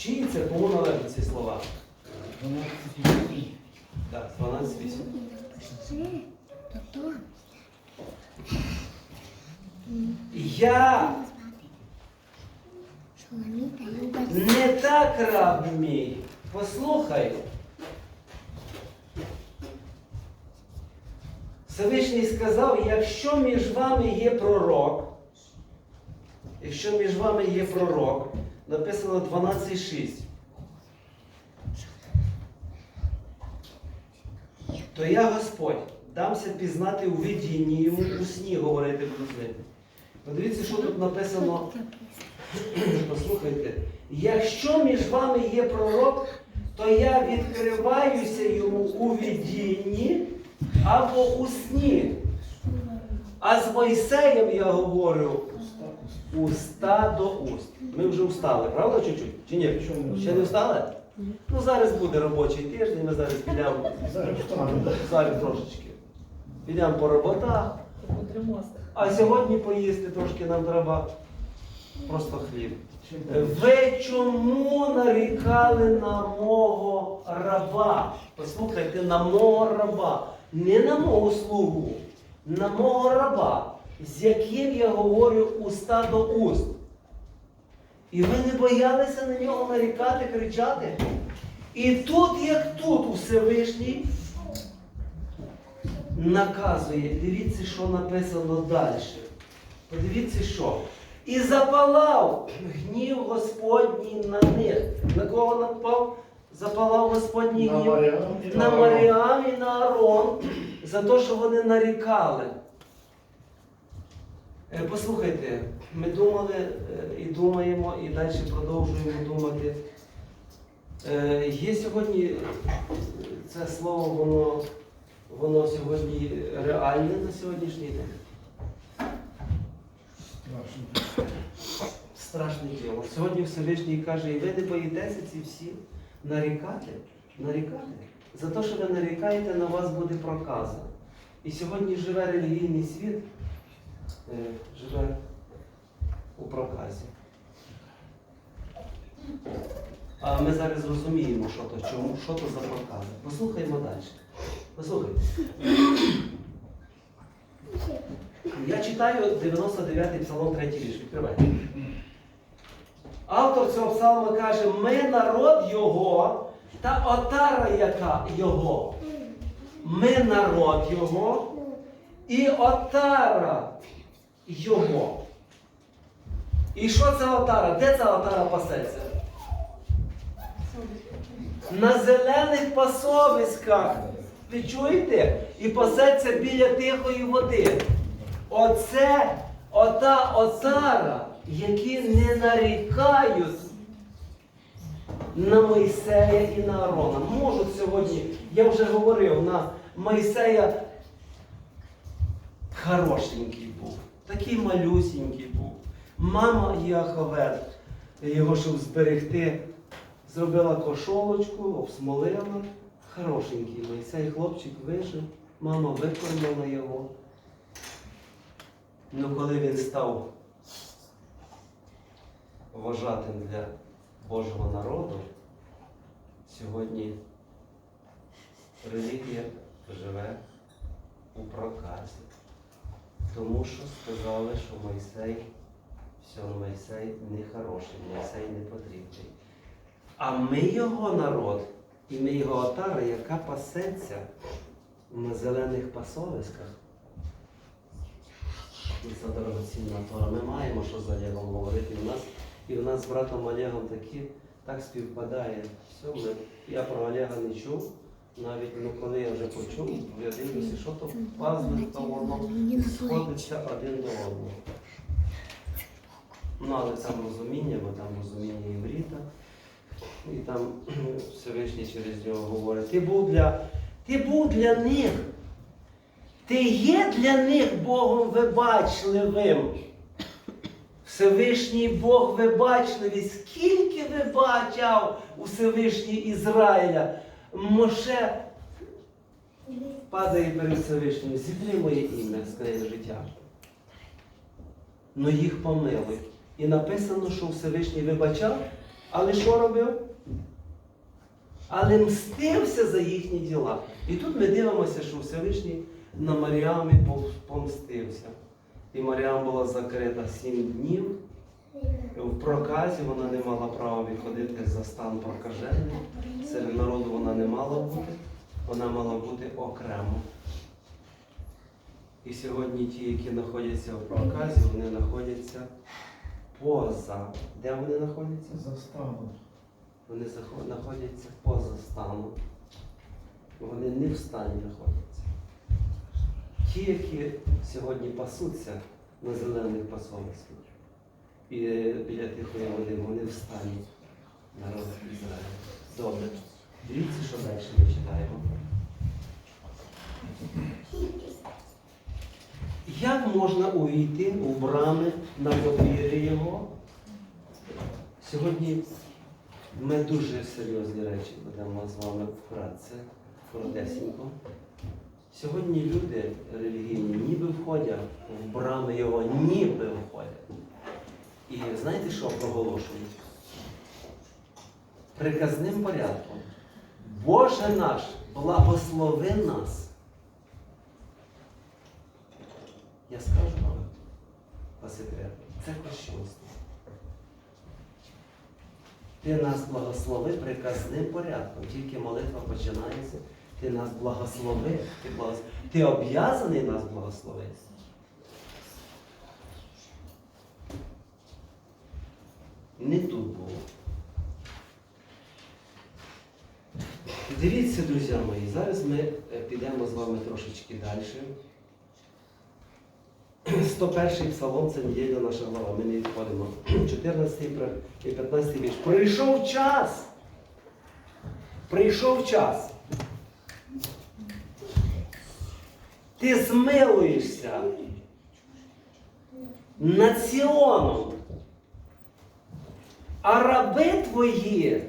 Чиї це? Кому належать ці слова? 12 Так, 12.8. Я не так раб мій. Послухай. Всевишній сказав, якщо між вами є пророк, якщо між вами є пророк, написано 12.6. То я Господь дамся пізнати у видінні йому у сні говорити буду ним. Подивіться, що тут написано. Послухайте, якщо між вами є пророк, то я відкриваюся йому у видінні або у сні. А з Мойсеєм я говорю уста до уст. Ми вже встали, правда, чуть-чуть? Чи ні? Ще не встали? Ну зараз буде робочий тиждень, ми зараз підемо. Зараз. Зараз трошечки. Підемо по роботах. А сьогодні поїсти трошки нам треба просто хліб. Ви чому нарікали на мого раба? Послухайте, на мого раба, не на мого слугу, на мого раба, з яким я говорю уста до уст. І ви не боялися на нього нарікати, кричати? І тут, як тут, у Всевишній наказує, дивіться, що написано далі. Подивіться, що. І запалав гнів Господній на них. На кого напав? Запалав Господній гнів? На Маріам і на Арон за те, що вони нарікали. Е, Послухайте, ми думали е, і думаємо, і далі продовжуємо думати. Е, Є сьогодні це слово, воно, воно сьогодні реальне на сьогоднішній день. Страшне діло. Сьогодні Всевишній каже, і ви не боїтеся ці всі нарікати, нарікати. За те, що ви нарікаєте, на вас буде проказа. І сьогодні живе релігійний світ, живе у проказі. А ми зараз зрозуміємо, що то, чому, що то за прокази. Послухаймо далі. Послухайте. Я читаю 99-й псалом 3 вірш. Відкривайте. Автор цього псалма каже, ми народ його та отара яка його. Ми народ його і отара його. І що це отара? Де ця отара пасеться? На зелених пасовиськах. Ви чуєте? І пасеться біля тихої води. Оце ота отара, які не нарікають на Мойсея і на Арона. Можуть сьогодні, я вже говорив, на Мойсея хорошенький був, такий малюсінький був. Мама Яховед, його щоб зберегти, зробила кошолочку, обсмолила. Хорошенький Мойсей, хлопчик вижив, мама викормила його. Ну, коли він став вважатим для Божого народу, сьогодні релігія живе у проказі. Тому що сказали, що Мойсей, все, Мойсей не хороший, Мойсей не потрібний. А ми його народ, і ми його отара, яка пасеться на зелених пасовиськах. І це дорогоцінна Тора. Ми маємо що з Олегом говорити. І в нас, і в нас з братом Олегом такі, так співпадає. Все, ми, я про Олега не чув. Навіть ну, коли я вже почув, я дивлюся, що то пазли, то воно сходиться один до одного. Ну, але там розуміння, бо там розуміння івріта. І там Всевишній через нього говорить, ти був для, ти був для них. Ти є для них Богом вибачливим. Всевишній Бог вибачливий. Скільки вибачав у Всевишній Ізраїля. Моше падає перед Всевишнім, зітри моє ім'я з книги життя. Ну їх помилуй. І написано, що Всевишній вибачав. Але що робив? Але мстився за їхні діла. І тут ми дивимося, що Всевишній на Маріамі помстився. І Маріам була закрита сім днів. В проказі вона не мала права виходити за стан прокажений. Серед народу вона не мала бути, вона мала бути окремо. І сьогодні ті, які знаходяться в проказі, вони знаходяться поза. Де вони знаходяться? Заставу. Вони знаходяться поза станом. Вони не в стані знаходяться. Ті, які сьогодні пасуться на зелених пасовиськах і біля тихої води, вони в стані народу Ізраїля. Добре. Дивіться, що далі ми читаємо. Як можна увійти у брами на подвір'я його? Сьогодні ми дуже серйозні речі будемо з вами вкратце, коротесенько. Сьогодні люди релігійні ніби входять в брами його, ніби входять. І знаєте, що проголошують? Приказним порядком. Боже наш, благослови нас. Я скажу вам секрету, це хрещенство. Ти нас благослови приказним порядком. Тільки молитва починається. Ти нас благослови. Ти, благос... ти об'язаний нас благословити. Не тут було. Дивіться, друзі мої, зараз ми е, підемо з вами трошечки далі. 101 псалом це неділя наша глава, ми не відходимо. 14 і 15 вірш. Прийшов час. Прийшов час. Ти змилуєшся над Сіоном. А раби твої.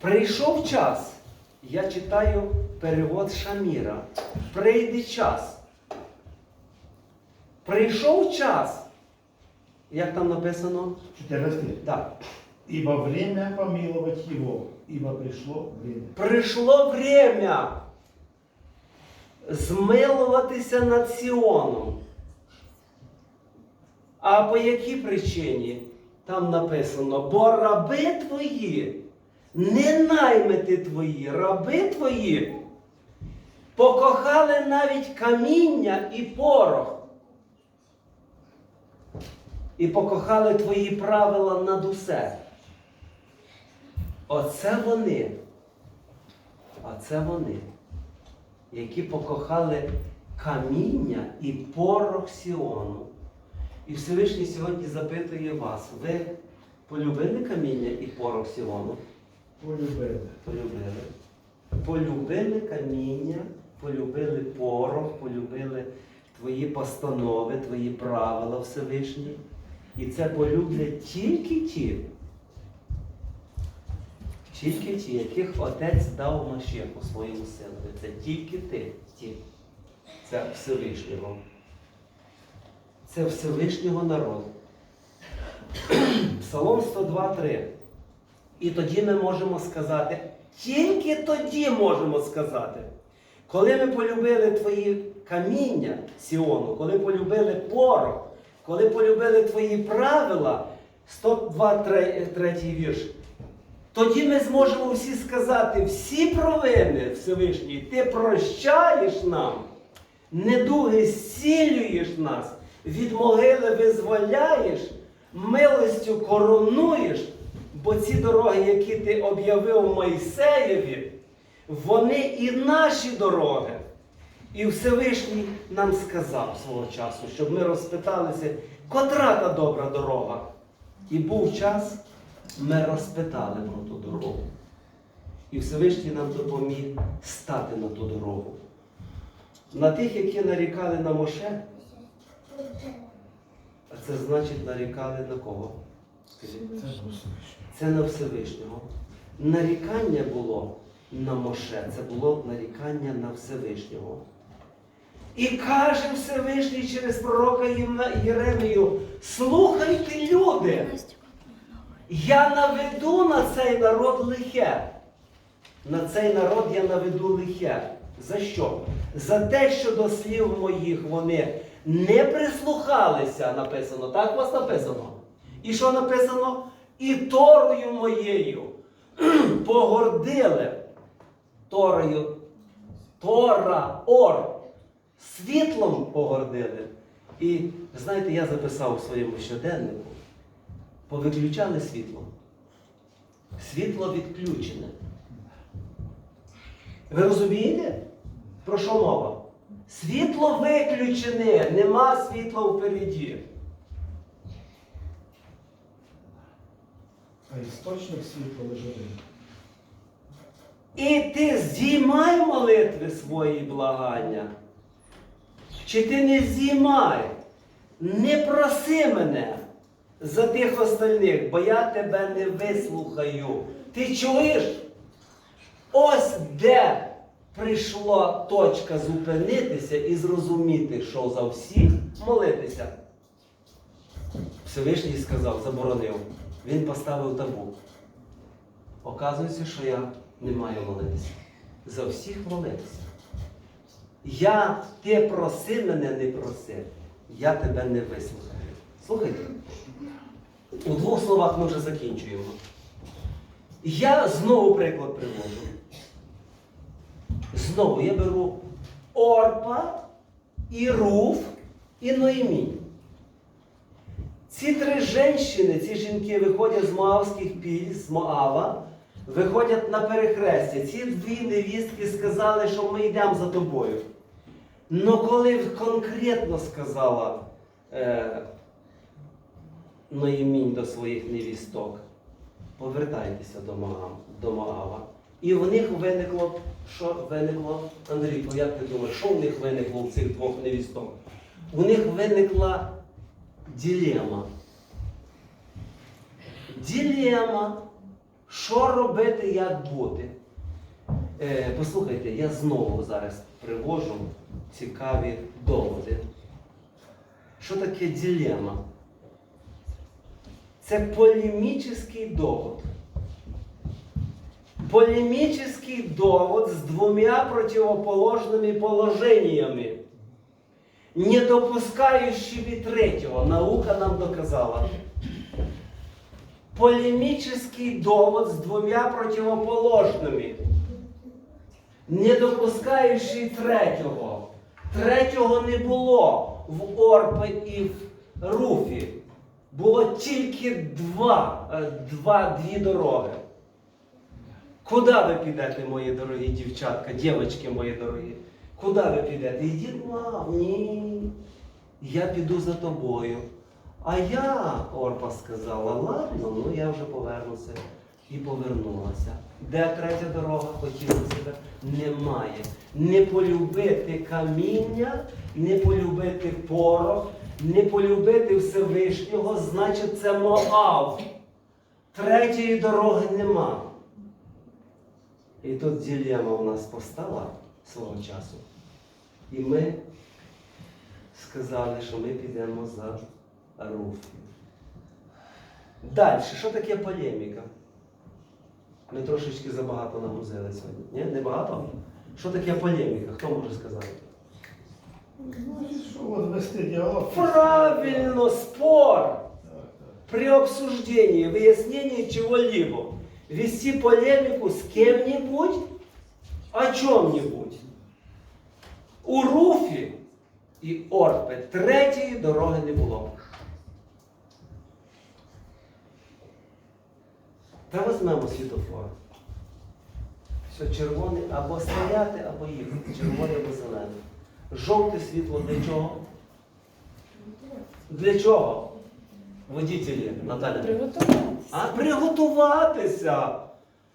Прийшов час. Я читаю перевод Шаміра. Прийде час. Прийшов час. Як там написано? 14. Так. Ибо время помиловать его, ибо пришло время. Прийшло время змилуватися над Сіоном. А по якій причині? Там написано, бо раби твої, не наймити твої, раби твої покохали навіть каміння і порох. І покохали твої правила над усе. Оце вони. А це вони, які покохали каміння і порох Сіону. І Всевишній сьогодні запитує вас, ви полюбили каміння і порох Сіону? Полюбили. Полюбили. Полюбили каміння, полюбили порох, полюбили твої постанови, твої правила Всевишні. І це полюблять тільки ті, тільки ті, яких Отець дав Машеху своєму синові. Це тільки ти, ті. Це Всевишнього. Це Всевишнього народу. Псалом 102.3. І тоді ми можемо сказати, тільки тоді можемо сказати, коли ми полюбили твої каміння Сіону, коли полюбили порох, коли полюбили твої правила, 102 вірш, тоді ми зможемо всі сказати, всі провини Всевишній, ти прощаєш нам, недуги зцілюєш нас, від могили визволяєш, милостю коронуєш, бо ці дороги, які ти об'явив Мойсеєві, вони і наші дороги. І Всевишній нам сказав свого часу, щоб ми розпиталися, котра та добра дорога. І був час, ми розпитали про ту дорогу. І Всевишній нам допоміг стати на ту дорогу. На тих, які нарікали на Моше, а це значить нарікали на кого? Це на Всевишнього. Нарікання було на Моше, це було нарікання на Всевишнього. І каже Всевишній через пророка Єремію, слухайте люди, Я наведу на цей народ лихе. На цей народ я наведу лихе. За що? За те, що до слів моїх вони не прислухалися, написано. Так у вас написано? І що написано? І Торою моєю погордили. Торою. Тора, ор. Світлом погордили. І знаєте, я записав у своєму щоденнику, повиключали світло. Світло відключене. Ви розумієте? Про що мова? Світло виключене, нема світла впереді. А істочник світла один. І ти здіймай молитви свої благання. Чи ти не здіймай? Не проси мене за тих остальних, бо я тебе не вислухаю. Ти чуєш? Ось де прийшла точка зупинитися і зрозуміти, що за всіх молитися. Всевишній сказав, заборонив. Він поставив табу. Оказується, що я не маю молитися. За всіх молитися. Я, ти проси мене не проси, я тебе не вислухаю. Слухайте, у двох словах ми вже закінчуємо. Я знову приклад приводжу. Знову я беру Орпа, і Руф, і Ноємінь. Ці три жінки, ці жінки виходять з Моавських піль, з Моава, виходять на перехрестя. Ці дві невістки сказали, що ми йдемо за тобою. Но коли конкретно сказала е, Ноємінь до своїх невісток, повертайтеся до Моава. І в них виникло, що виникло, Андрійко, як ти думаєш, що в них виникло у цих двох невісток? У них виникла дилема. Дилема. Що робити, як бути? Е, послухайте, я знову зараз привожу цікаві доводи. Що таке дилема? Це полемічний довод. Полемічний довод з двома противоположними положеннями, не допускаючи третього. Наука нам доказала. Полемічний довод з двома противоположними, не допускаючи третього. Третього не було в Орпі і в Руфі. Було тільки два, е, два, дві дороги. Куди ви підете, мої дорогі дівчатка, дівчатки мої дорогі? Куди ви підете? Ідіть, мам, ні. Я піду за тобою. А я, Орпа сказала, ладно, ну я вже повернуся. І повернулася. Де третя дорога? Хотіла себе? Немає. Не полюбити каміння, не полюбити порох, не полюбити Всевишнього, значить це Моав. Третьої дороги нема. І тут ділема у нас постала свого часу. І ми сказали, що ми підемо за Руфі. Далі, що таке полеміка? Ми трошечки забагато нагрузили сьогодні. Ні? Не багато? Що таке полеміка? Хто може сказати? Вести діалог. Правильно, спор при обсуждении, выяснении чего-либо. Вести полемику с кем-нибудь о чем-нибудь. У Руфі і Орпе третьої дороги не було. Та візьмемо світофор. Все, червоний або стояти, або їхати. Червоний або зелений. Жовте світло для чого? Для чого? Водітелі, Наталя. Приготуватися. А приготуватися.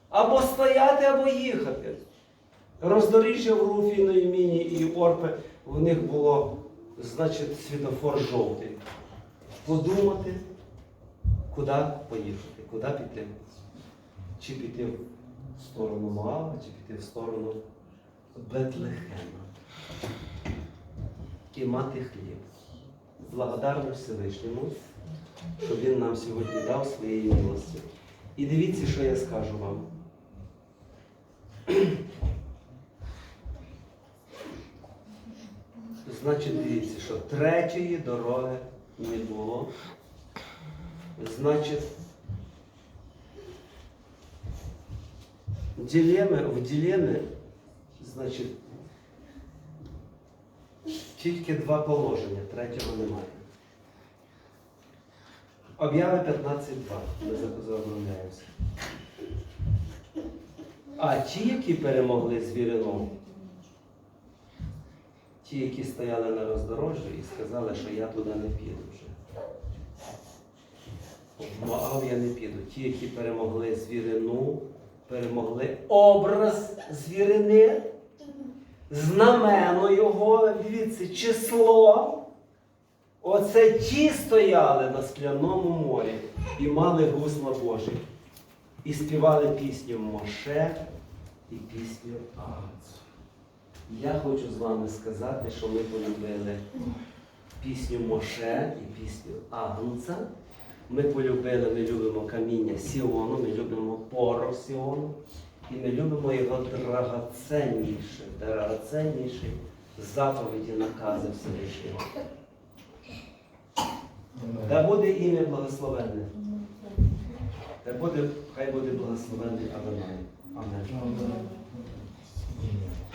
Або стояти, або їхати. Роздоріжжя в Руфі, Ноєміні і Орпе, в них було, значить, світофор жовтий. Подумати, куди поїхати, куди піти. Чи піти в сторону Моава, чи піти в сторону Бетлехема. І мати хліб. Благодарно Всевишньому що Він нам сьогодні дав своєї милості. І дивіться, що я скажу вам. Значить, дивіться, що третьої дороги не було. Значить, дилеми, в дилемі, значить, тільки два положення, третього немає. Об'яви 15.2. Ми забороняємося. А ті, які перемогли звірином, ті, які стояли на роздорожжі і сказали, що я туди не піду вже. В я не піду. Ті, які перемогли звірину, перемогли образ звірини, знамено його, дивіться, число. Оце ті стояли на скляному морі і мали гусла Божі. І співали пісню Моше і пісню Агнцю. Я хочу з вами сказати, що ми полюбили пісню Моше і пісню Агнця. Ми полюбили, ми любимо каміння Сіону, ми любимо порох Сіону. І ми любимо його драгоценніше, драгоценніші заповіді, накази Всевишнього. Та буде ім'я благословенне. Та буде, хай буде благословенний Адонай. Амінь.